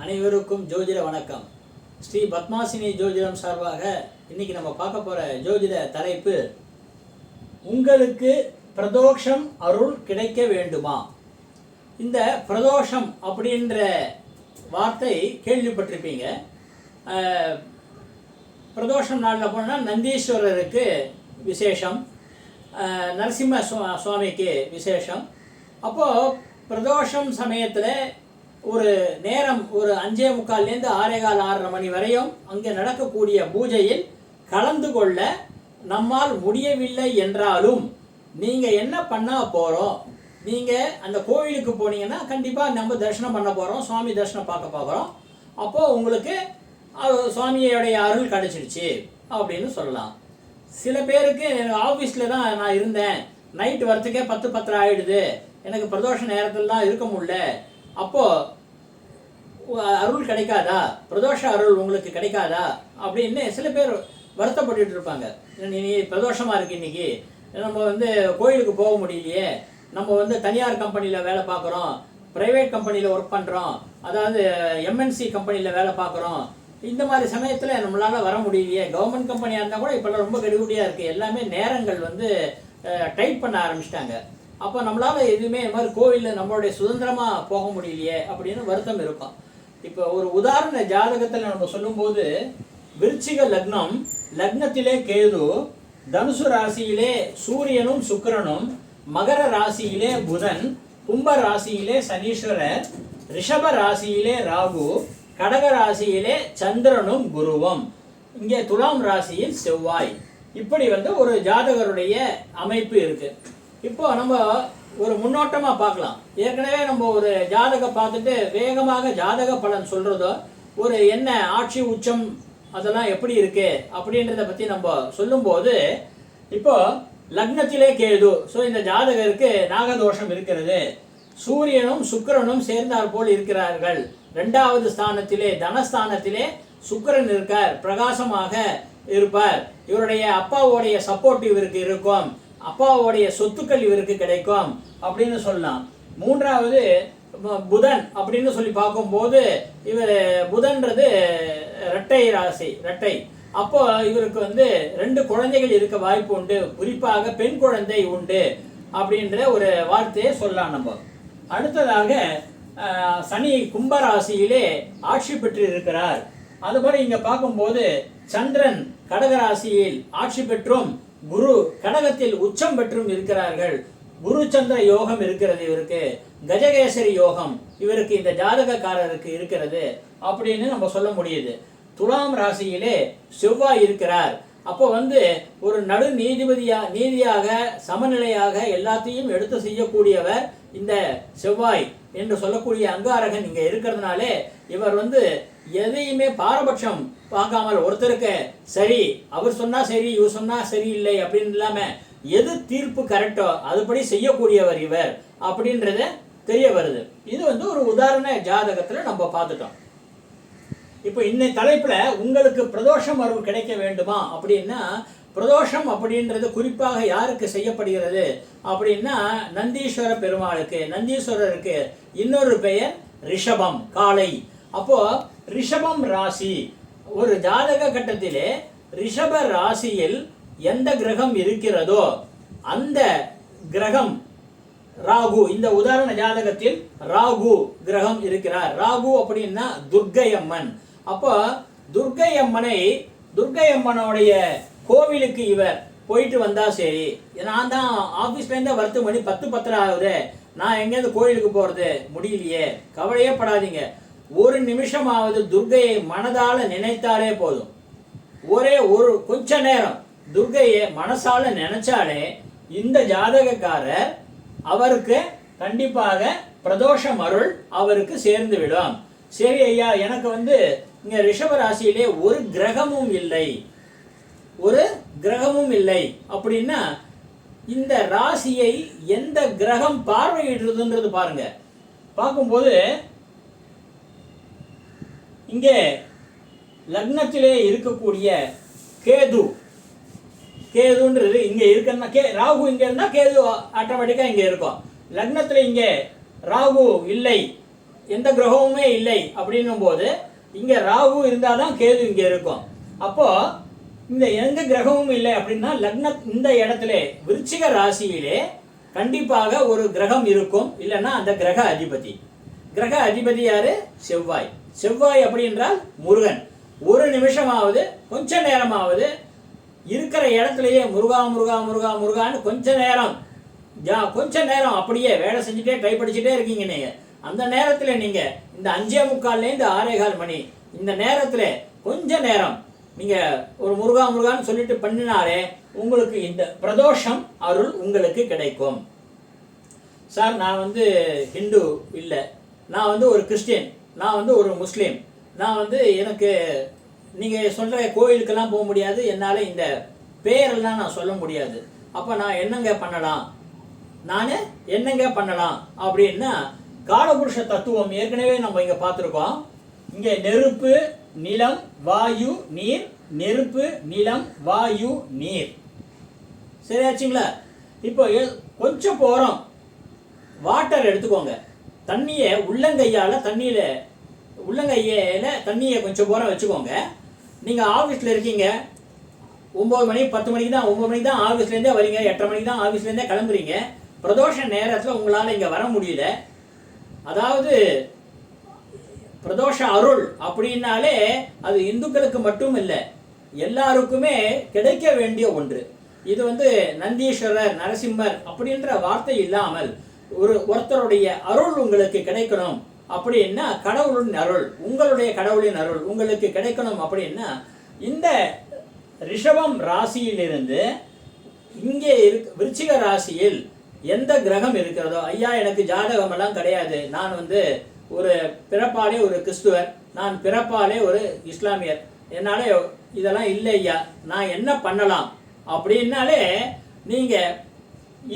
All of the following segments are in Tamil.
அனைவருக்கும் ஜோதிட வணக்கம். ஸ்ரீ பத்மாசினி ஜோதிடம் சார்பாக இன்னைக்கு நம்ம பார்க்க போற ஜோதிட தலைப்பு உங்களுக்கு பிரதோஷம் அருள் கிடைக்க வேண்டுமா? இந்த பிரதோஷம் அப்படின்ற வார்த்தை கேள்விப்பட்டிருப்பீங்க. பிரதோஷம் நாளில் போனால் நந்தீஸ்வரருக்கு விசேஷம் நரசிம்ம சுவாமிக்கு விசேஷம். அப்போது பிரதோஷம் சமயத்தில் ஒரு நேரம் ஒரு அஞ்சே முக்கால்லேருந்து ஆறே கால் ஆறரை மணி வரையும் அங்கே நடக்கக்கூடிய பூஜையில் கலந்து கொள்ள நம்மால் முடியவில்லை என்றாலும் நீங்கள் என்ன பண்ண போகிறோம் நீங்கள் அந்த கோவிலுக்கு போனீங்கன்னா கண்டிப்பாக நம்ம தரிசனம் பண்ண போகிறோம் சுவாமி தரிசனம் பார்க்க போகிறோம் அப்போது உங்களுக்கு சுவாமியோடைய அருள் கிடச்சிருச்சு அப்படின்னு சொல்லலாம். சில பேருக்கு ஆஃபீஸில் தான் நான் இருந்தேன். நைட்டு வரத்துக்கே பத்து பத்திரம் ஆகிடுது எனக்கு பிரதோஷ நேரத்தில் தான் இருக்க முடியல. அப்போது அருள் கிடைக்காதா? பிரதோஷ அருள் உங்களுக்கு கிடைக்காதா? அப்படின்னு சில பேர் வருத்தப்பட்டுட்டு இருப்பாங்க. நீ பிரதோஷமாக இருக்கு இன்னைக்கு. நம்ம வந்து கோயிலுக்கு போக முடியலையே. நம்ம வந்து தனியார் கம்பெனியில் வேலை பார்க்குறோம். ப்ரைவேட் கம்பெனியில் ஒர்க் பண்ணுறோம் அதாவது எம்என்சி கம்பெனியில் வேலை பார்க்குறோம். இந்த மாதிரி சமயத்தில் நம்மளால் வர முடியலையே. கவர்மெண்ட் கம்பெனியாக இருந்தால் கூட இப்போல்லாம் ரொம்ப கெடுபடியாக இருக்குது எல்லாமே நேரங்கள் வந்து டைட் பண்ண ஆரம்பிச்சிட்டாங்க. அப்போ நம்மளால் எதுவுமே இந்த மாதிரி கோவிலில் நம்மளுடைய சுதந்திரமாக போக முடியலையே அப்படின்னு வருத்தம் இருக்கும். இப்போ ஒரு உதாரண ஜாதகத்தில் நம்ம சொல்லும்போது விருச்சிக லக்னம் லக்னத்திலே கேது தனுசு ராசியிலே சூரியனும் சுக்கிரனும் மகர ராசியிலே புதன் கும்ப ராசியிலே சனீஸ்வரர் ரிஷப ராசியிலே ராகு கடக ராசியிலே சந்திரனும் குருவும். இங்கே துலாம் ராசியில் செவ்வாய். இப்படி வந்து ஒரு ஜாதகருடைய அமைப்பு இருக்குது இப்போ நம்ம ஒரு முன்னோட்டமாக பார்க்கலாம். ஏற்கனவே நம்ம ஒரு ஜாதகம் பார்த்துட்டு வேகமாக ஜாதக பலன் சொல்கிறதோ ஒரு என்ன ஆட்சி உச்சம் அதெல்லாம் எப்படி இருக்கு அப்படின்றத பற்றி நம்ம சொல்லும்போது இப்போ லக்னத்திலே கேது. ஸோ இந்த ஜாதகருக்கு நாகதோஷம் இருக்கிறது. சூரியனும் சுக்கிரனும் சேர்ந்தார் போல் இருக்கிறார்கள். ரெண்டாவது ஸ்தானத்திலே தனஸ்தானத்திலே சுக்கரன் இருக்கார் பிரகாசமாக இருப்பார். இவருடைய அப்பாவுடைய சப்போர்ட் இவருக்கு இருக்கும். அப்பாவுடைய சொத்துக்கள் இவருக்கு கிடைக்கும் அப்படின்னு சொல்லலாம். மூன்றாவது புதன் அப்படின்னு சொல்லி பார்க்கும்போது இவர் புதன்றது இரட்டை ராசி இரட்டை. அப்போ இவருக்கு வந்து ரெண்டு குழந்தைகள் இருக்க வாய்ப்பு உண்டு. குறிப்பாக பெண் குழந்தை உண்டு அப்படின்ற ஒரு வார்த்தையை சொல்லலாம் நம்ம. அடுத்ததாக சனி கும்பராசியிலே ஆட்சி பெற்று இருக்கிறார் அதுபோல இங்க பார்க்கும்போது சந்திரன் கடகராசியில் ஆட்சி பெற்றும் குரு கடகத்தில் உச்சம் பெற்றும் இருக்கிறார்கள். குரு சந்திர யோகம் இருக்கிறது இவருக்கு. கஜகேசரி யோகம் இவருக்கு இந்த ஜாதகக்காரருக்கு இருக்கிறது அப்படின்னு நம்ம சொல்ல முடியுது. துலாம் ராசியிலே செவ்வாய் இருக்கிறார். அப்போ வந்து ஒரு நடு நீதிபதியா நீதியாக சமநிலையாக எல்லாத்தையும் எடுத்து செய்யக்கூடியவர் இந்த செவ்வாய் என்று சொல்லக்கூடிய அங்காரகன் இங்கே இருக்கிறதுனாலே இவர் வந்து எதையுமே பாரபட்சம் பார்க்காமல் ஒருத்தருக்கு சரி அவர் சொன்னா சரி இவர் சொன்னா சரியில்லை அப்படின்னு இல்லாம எது தீர்ப்பு கரெக்டோ அதுபடி செய்யக்கூடியவர் இவர் அப்படின்றத தெரிய வருது. இது வந்து ஒரு உதாரண ஜாதகத்துல நம்ம பார்த்துட்டோம். இப்போ இன்னை தலைப்புல உங்களுக்கு பிரதோஷம் அருள் கிடைக்க வேண்டுமா அப்படின்னா பிரதோஷம் அப்படின்றது குறிப்பாக யாருக்கு செய்யப்படுகிறது அப்படின்னா நந்தீஸ்வர பெருமாளுக்கு நந்தீஸ்வரருக்கு இன்னொரு பெயர் ரிஷபம் காளை. அப்போது ரிஷபம் ராசி. ஒரு ஜாதக கட்டத்திலே ரிஷப ராசியில் எந்த கிரகம் இருக்கிறதோ அந்த கிரகம் ராகு இந்த உதாரண ஜாதகத்தில் ராகு கிரகம் இருக்கிறார். ராகு அப்படின்னா துர்க்கை அம்மன் அப்போ துர்க்கை அம்மனை துர்க்கை அம்மனுடைய கோவிலுக்கு இவர் போயிட்டு வந்தா சரி. நான் தான் ஆஃபீஸ்லேருந்தே இருந்தே மணி பத்து பத்தரை ஆகுது. நான் எங்கேருந்து கோயிலுக்கு போகிறது முடியலையே. கவலையே படாதீங்க. ஒரு நிமிஷமாவது துர்க்கையை மனதால நினைத்தாலே போதும். ஒரே ஒரு கொஞ்ச நேரம் துர்க்கையை மனசால நினைச்சாலே இந்த ஜாதகக்காரர் அவருக்கு கண்டிப்பாக பிரதோஷம் அருள் அவருக்கு சேர்ந்து விடும். சரி ஐயா எனக்கு வந்து இங்க ரிஷபராசியிலே ஒரு கிரகமும் இல்லை. ஒரு கிரகமும் இல்லை அப்படின்னா இந்த ராசியை எந்த கிரகம் பார்வையிடுறதுன்றது பாருங்க. பார்க்கும்போது இங்கே லக்னத்திலே இருக்கக்கூடிய கேது. கேதுன்றது இங்கே இருக்குன்னா கே ராகு இங்கே இருந்தால் கேது ஆட்டோமேட்டிக்காக இங்கே இருக்கும். லக்னத்தில் இங்கே ராகு இல்லை எந்த கிரகமுமே இல்லை அப்படின்னும் போது இங்கே ராகு இருந்தாதான் கேது இங்கே இருக்கும். அப்போது இந்த எந்த கிரகமும் இல்லை அப்படின்னா லக்ன இந்த இடத்துல விருச்சிக ராசியிலே கண்டிப்பாக ஒரு கிரகம் இருக்கும். இல்லைன்னா அந்த கிரக அதிபதி. கிரக அதிபதி யாரு? செவ்வாய். செவ்வாய் அப்படி என்றால் முருகன். ஒரு நிமிஷமாவது கொஞ்ச நேரமாவது இருக்கிற இடத்துலயே முருகா முருகா முருகா முருகான்னு கொஞ்ச நேரம். ஜா கொஞ்ச நேரம் அப்படியே வேலை செஞ்சுட்டே ட்ரை படிச்சுட்டே இருக்கீங்க நீங்க. அந்த நேரத்தில் நீங்க இந்த அஞ்சே முக்கால்லேருந்து ஆறே கால் மணி இந்த நேரத்தில் கொஞ்ச நேரம் நீங்க ஒரு முருகா முருகான்னு சொல்லிட்டு பண்ணினாலே உங்களுக்கு இந்த பிரதோஷம் அருள் உங்களுக்கு கிடைக்கும். சார் நான் வந்து ஹிந்து இல்லை. நான் வந்து ஒரு கிறிஸ்டியன். நான் வந்து ஒரு முஸ்லீம். நான் வந்து எனக்கு நீங்கள் சொல்கிற கோயிலுக்கெல்லாம் போக முடியாது. என்னால் இந்த பேரெல்லாம் நான் சொல்ல முடியாது. அப்போ நான் என்னங்க பண்ணலாம்? நான் என்னங்க பண்ணலாம்? அப்படின்னா காலபுருஷ தத்துவம் ஏற்கனவே நம்ம இங்கே பார்த்துருக்கோம். இங்கே நெருப்பு நிலம் வாயு நீர் நெருப்பு நிலம் வாயு நீர். சரியாச்சுங்களா? இப்போ கொஞ்சம் போகிறோம் வாட்டர் எடுத்துக்கோங்க. தண்ணியை உள்ளங்கையால் தண்ணியில் உள்ளங்கையில் தண்ணியை கொஞ்சம் போகிற வச்சுக்கோங்க. நீங்கள் ஆஃபீஸில் இருக்கீங்க ஒம்பது மணி பத்து மணிக்கு தான் ஒம்பது மணிக்கு தான் ஆஃபீஸ்லேருந்தே வரீங்க எட்டரை மணிக்கு தான் ஆஃபீஸ்லேருந்தே கிளம்புறீங்க. பிரதோஷ நேரத்தில் உங்களால் இங்கே வர முடியல. அதாவது பிரதோஷ அருள் அப்படின்னாலே அது இந்துக்களுக்கு மட்டும் இல்லை எல்லாருக்குமே கிடைக்க வேண்டிய ஒன்று. இது வந்து நந்தீஸ்வரர் நரசிம்மர் அப்படின்ற வார்த்தை இல்லாமல் ஒரு ஒருத்தருடைய அருள் உங்களுக்கு கிடைக்கணும். அப்படின்னா கடவுளின் அருள். உங்களுடைய கடவுளின் அருள் உங்களுக்கு கிடைக்கணும் அப்படின்னா இந்த ரிஷபம் ராசியிலிருந்து இங்கே இருக் விருச்சிக ராசியில் எந்த கிரகம் இருக்கிறதோ ஐயா எனக்கு ஜாதகம் எல்லாம் கிடையாது. நான் வந்து ஒரு பிறப்பாலே ஒரு கிறிஸ்துவர். நான் பிறப்பாலே ஒரு இஸ்லாமியர். என்னால் இதெல்லாம் இல்லை ஐயா. நான் என்ன பண்ணலாம்? அப்படின்னாலே நீங்கள்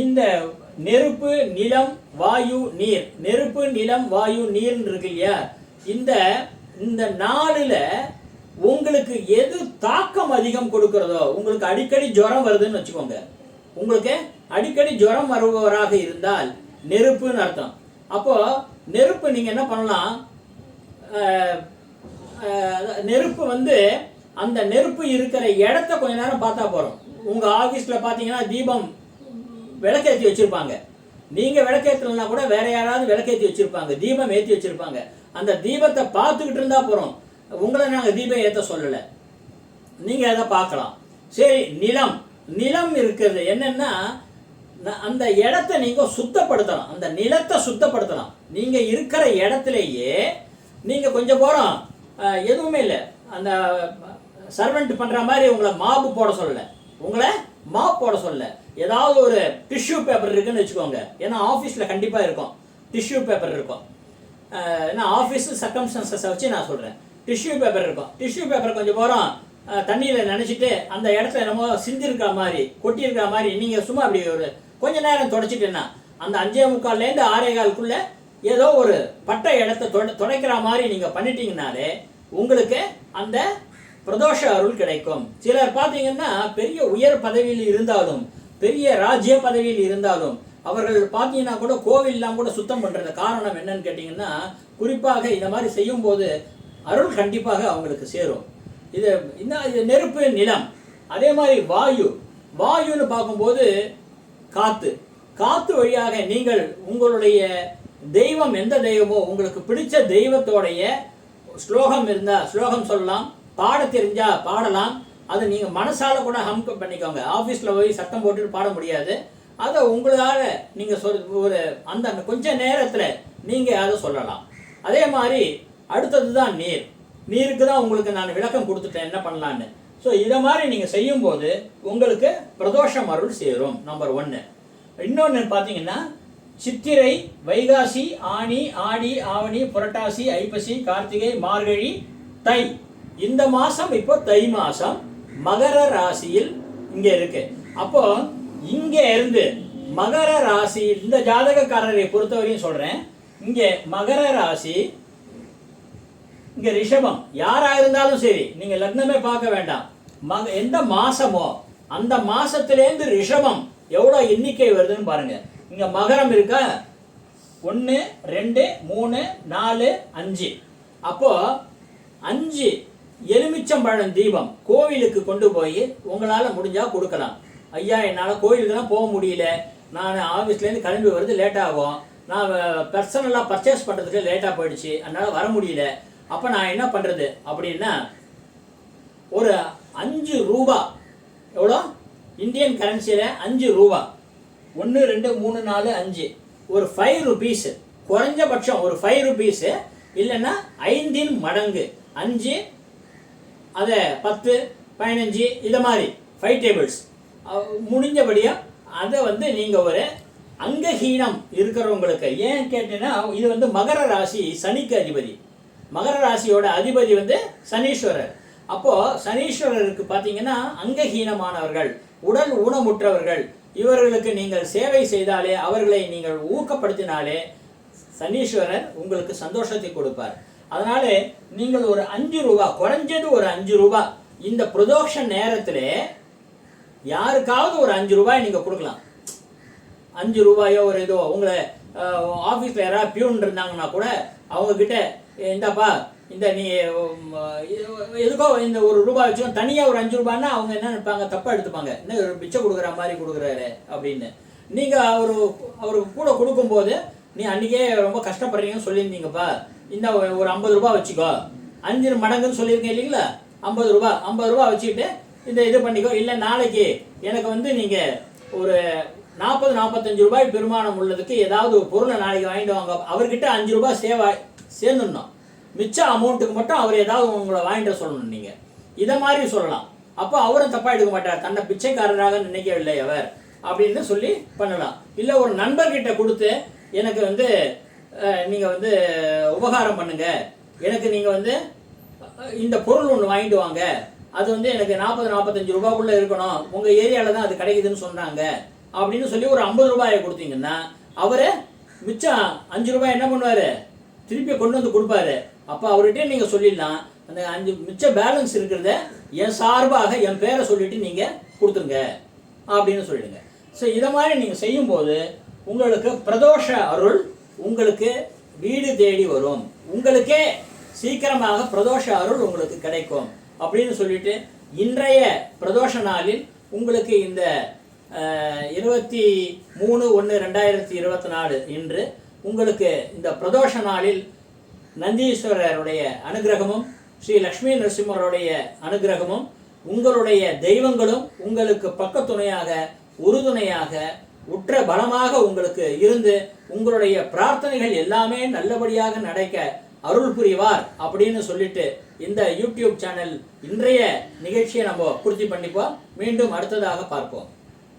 இந்த நெருப்பு நிலம் வாயு நீர். நெருப்பு நிலம் வாயு நீர்னு இருக்கு இல்லையா? இந்த இந்த நாளில் உங்களுக்கு எது தாக்கம் அதிகம் கொடுக்கிறதோ உங்களுக்கு அடிக்கடி ஜுரம் வருதுன்னு வச்சுக்கோங்க. உங்களுக்கு அடிக்கடி ஜுரம் வருபவராக இருந்தால் நெருப்புன்னு அர்த்தம். அப்போ நெருப்பு நீங்க என்ன பண்ணலாம்? நெருப்பு வந்து அந்த நெருப்பு இருக்கிற இடத்த கொஞ்ச நேரம் பார்த்தா போறோம் உங்க ஆபீஸ்ல பாத்தீங்கன்னா தீபம் விளக்கேற்றி வச்சுருப்பாங்க. நீங்கள் விளக்கேற்றலனா கூட வேற யாராவது விளக்கேற்றி வச்சுருப்பாங்க. தீபம் ஏற்றி வச்சுருப்பாங்க. அந்த தீபத்தை பார்த்துக்கிட்டு இருந்தால் போகிறோம் உங்களை நாங்கள் தீபம் ஏற்ற சொல்லலை. நீங்கள் அதை பார்க்கலாம். சரி நிலம். நிலம் இருக்கிறது என்னென்னா அந்த இடத்த நீங்கள் சுத்தப்படுத்தலாம். அந்த நிலத்தை சுத்தப்படுத்தலாம். நீங்கள் இருக்கிற இடத்துலையே நீங்கள் கொஞ்சம் போகிறோம் எதுவுமே இல்லை. அந்த சர்வெண்ட் பண்ணுற மாதிரி உங்களை மாப்பு போட சொல்லலை. உங்களை மாப் போட சொல்லலை. ஏதாவது ஒரு டிஷ்யூ பேப்பர் இருக்குன்னு வச்சுக்கோங்க. ஏன்னா ஆஃபீஸில் கண்டிப்பாக இருக்கும். டிஷ்யூ பேப்பர் இருக்கும். ஏன்னா ஆஃபீஸ் சர்க்கம்ஸ்டன்சஸை வச்சு நான் சொல்கிறேன் டிஷ்யூ பேப்பர் இருக்கும். டிஷ்யூ பேப்பர் கொஞ்சம் போகிறோம் தண்ணியில் நினச்சிட்டு அந்த இடத்துல என்னமோ சிந்திருக்கிற மாதிரி கொட்டியிருக்கிற மாதிரி நீங்கள் சும்மா அப்படி ஒரு கொஞ்ச நேரம் தொடச்சிட்டேன்னா அந்த அஞ்சே முக்கால்லேருந்து ஆறே காலுக்குள்ளே ஏதோ ஒரு பட்ட இடத்த தொட துடைக்கிற மாதிரி நீங்கள் பண்ணிட்டீங்கனாலே உங்களுக்கு அந்த பிரதோஷ அருள் கிடைக்கும். சிலர் பார்த்தீங்கன்னா பெரிய உயர் பதவியில் இருந்தாலும் பெரிய ராஜ்ய பதவியில் இருந்தாலும் அவர்கள் பார்த்தீங்கன்னா கூட கோவில்லாம் கூட சுத்தம் பண்ணுறது காரணம் என்னன்னு கேட்டிங்கன்னா குறிப்பாக இந்த மாதிரி செய்யும்போது அருள் கண்டிப்பாக அவங்களுக்கு சேரும். இது இந்த இது நெருப்பு நிலம். அதே மாதிரி வாயு. வாயுன்னு பார்க்கும்போது காற்று காற்று வழியாக நீங்கள் உங்களுடைய தெய்வம் எந்த தெய்வமோ உங்களுக்கு பிடிச்ச தெய்வத்தோடைய ஸ்லோகம் இருந்தால் ஸ்லோகம் சொல்லலாம் பாட தெரிஞ்சால் பாடலாம் அது நீங்கள் மனசால கூட ஹம் பண்ணிக்கோங்க. ஆஃபீஸில் போய் சத்தம் போட்டுட்டு பாட முடியாது. அதை உங்களால் நீங்கள் சொல் ஒரு அந்த கொஞ்ச நேரத்தில் நீங்கள் அதை சொல்லலாம். அதே மாதிரி அடுத்தது தான் நீர். நீருக்கு தான் உங்களுக்கு நான் விளக்கம் கொடுத்துட்டேன் என்ன பண்ணலான்னு. ஸோ இதை மாதிரி நீங்கள் செய்யும்போது உங்களுக்கு பிரதோஷம் அருள் சேரும் நம்பர் ஒன்று இன்னொன்று பார்த்தீங்கன்னா சித்திரை வைகாசி ஆனி ஆடி ஆவணி புரட்டாசி ஐப்பசி கார்த்திகை மார்கழி தை. இந்த மாதம் இப்போ தை மாதம் மகர ராசியில் இங்க இருக்கு. அப்போ இங்க இருந்து மகர ராசி இந்த ஜாதகக்காரரை பொறுத்தவரையும் சொல்றேன். இங்க மகர ராசி இங்க ரிஷபம். யாரா இருந்தாலும் சரி நீங்க லக்னமே பார்க்க வேண்டாம். மக எந்த மாசமோ அந்த மாசத்திலேருந்து ரிஷபம் எவ்வளோ எண்ணிக்கை வருதுன்னு பாருங்க. இங்க மகரம் இருக்கா? ஒன்று ரெண்டு மூணு நாலு அஞ்சு. அப்போ அஞ்சு எலுமிச்சம்பழம் தீபம் கோவிலுக்கு கொண்டு போய் உங்களால் முடிஞ்சால் கொடுக்கலாம். ஐயா என்னால் கோவிலுக்குலாம் போக முடியல. நான் ஆஃபீஸ்லேருந்து கிளம்பி வருது லேட் ஆகும். நான் பர்சனலாக பர்ச்சேஸ் பண்ணுறதுக்கு லேட்டாக போயிடுச்சு. அதனால் வர முடியல. அப்போ நான் என்ன பண்ணுறது அப்படின்னா ஒரு அஞ்சு ரூபா. எவ்வளோ? இந்தியன் கரன்சியில் அஞ்சு ரூபா. ஒன்று ரெண்டு மூணு நாலு அஞ்சு. ஒரு ஃபைவ் ருபீஸு குறைஞ்சபட்சம் ஒரு ஃபைவ் ருபீஸு இல்லைன்னா ஐந்தின் மடங்கு. அஞ்சு அதை பத்து பதினஞ்சு இதை மாதிரி ஃபைவ் டேபிள்ஸ் முடிஞ்சபடியாக அதை வந்து நீங்கள் ஒரு அங்கஹீனம் இருக்கிறவங்களுக்கு ஏன் கேட்டீங்கன்னா இது வந்து மகர ராசி சனிக்கு அதிபதி. மகர ராசியோட அதிபதி வந்து சனீஸ்வரர். அப்போது சனீஸ்வரருக்கு பார்த்தீங்கன்னா அங்கஹீனமானவர்கள் உடல் ஊனமுற்றவர்கள். இவர்களுக்கு நீங்கள் சேவை செய்தாலே அவர்களை நீங்கள் ஊக்கப்படுத்தினாலே சனீஸ்வரர் உங்களுக்கு சந்தோஷத்தை கொடுப்பார். அதனால நீங்கள் ஒரு அஞ்சு ரூபா குறைஞ்சது ஒரு அஞ்சு ரூபா. இந்த பிரதோஷ நேரத்தில் யாருக்காவது ஒரு அஞ்சு ரூபாய் நீங்கள் கொடுக்கலாம். அஞ்சு ரூபாயோ ஒரு இதோ உங்களை ஆஃபீஸில் யாராவது பியூன் இருந்தாங்கன்னா கூட அவங்கக்கிட்ட இந்தாப்பா இந்த நீ எதுக்கோ இந்த ஒரு ரூபாய் வச்சோம் தனியாக ஒரு அஞ்சு ரூபான்னா அவங்க என்ன நினைப்பாங்க? தப்பாக எடுத்துப்பாங்க. என்ன ஒரு பிச்சை கொடுக்குற மாதிரி கொடுக்குறாரு அப்படின்னு. நீங்கள் அவரு அவருக்கு கூட கொடுக்கும்போது நீ அன்றைக்கே ரொம்ப கஷ்டப்படுறீங்கன்னு சொல்லியிருந்தீங்கப்பா. இந்த ஒரு- ஐம்பது ரூபாய் வச்சுக்கோ. அஞ்சு மடங்குன்னு சொல்லியிருக்கேன் இல்லைங்களா? ஐம்பது ரூபா ஐம்பது ரூபா வச்சுக்கிட்டு இந்த இது பண்ணிக்கோ. இல்லை நாளைக்கு எனக்கு வந்து நீங்கள் ஒரு நாற்பது நாற்பத்தஞ்சு ரூபாய் பெருமானம் உள்ளதுக்கு ஏதாவது ஒரு பொருளை நாளைக்கு வாங்கிட்டு வாங்க. அவர்கிட்ட அஞ்சு ரூபாய் சேவா சேர்ந்துடணும். மிச்ச அமௌண்ட்டுக்கு மட்டும் அவர் ஏதாவது உங்களை வாங்கிட்டு வர சொல்லணும் நீங்கள் இதை மாதிரி சொல்லலாம். அப்போ அவரும் தப்பாக எடுக்க மாட்டார். தன்னை பிச்சைக்காரராக நினைக்கவில்லை அவர். அப்படின்னு சொல்லி பண்ணலாம். இல்லை ஒரு நண்பர்கிட்ட கொடுத்து எனக்கு வந்து நீங்கள் வந்து உபகாரம் பண்ணுங்க. எனக்கு நீங்கள் வந்து இந்த பொருள் ஒன்று வாங்கிட்டு வாங்க. அது வந்து எனக்கு நாற்பது நாற்பத்தஞ்சு ரூபாய்க்குள்ளே இருக்கணும். உங்கள் ஏரியாவில் தான் அது கிடைக்குதுன்னு சொன்னாங்க அப்படின்னு சொல்லி ஒரு ஐம்பது ரூபாயை கொடுத்தீங்கன்னா அவர் மிச்சம் அஞ்சு ரூபாய் என்ன பண்ணுவார்? திருப்பி கொண்டு வந்து கொடுப்பாரு. அப்போ அவர்கிட்ட நீங்கள் சொல்லிடலாம். அந்த அஞ்சு மிச்ச பேலன்ஸ் இருக்கிறத என் சார்பாக என் பேரை சொல்லிட்டு நீங்கள் கொடுத்துருங்க. அப்படின்னு சொல்லிடுங்க. ஸோ இதை மாதிரி நீங்கள் செய்யும்போது உங்களுக்கு பிரதோஷ அருள் உங்களுக்கு வீடு தேடி வரும். உங்களுக்கே சீக்கிரமாக பிரதோஷ அருள் உங்களுக்கு கிடைக்கும். அப்படின்னு சொல்லிட்டு இன்றைய பிரதோஷ நாளில் உங்களுக்கு இந்த இருபத்தி மூணு ஒன்று ரெண்டாயிரத்தி இருபத்தி நாலு இன்று உங்களுக்கு இந்த பிரதோஷ நாளில் நந்தீஸ்வரருடைய அனுகிரகமும் ஸ்ரீ லக்ஷ்மி நரசிம்மருடைய அனுகிரகமும் உங்களுடைய தெய்வங்களும் உங்களுக்கு பக்கத்துணையாக உறுதுணையாக உற்ற பலமாக உங்களுக்கு இருந்து உங்களுடைய பிரார்த்தனைகள் எல்லாமே நல்லபடியாக நடக்க அருள் புரிவார் அப்படின்னு சொல்லிட்டு இந்த யூடியூப் சேனல் இன்றைய நிகழ்ச்சியை நம்ம பூர்த்தி பண்ணிப்போம். மீண்டும் அடுத்ததாக பார்ப்போம்.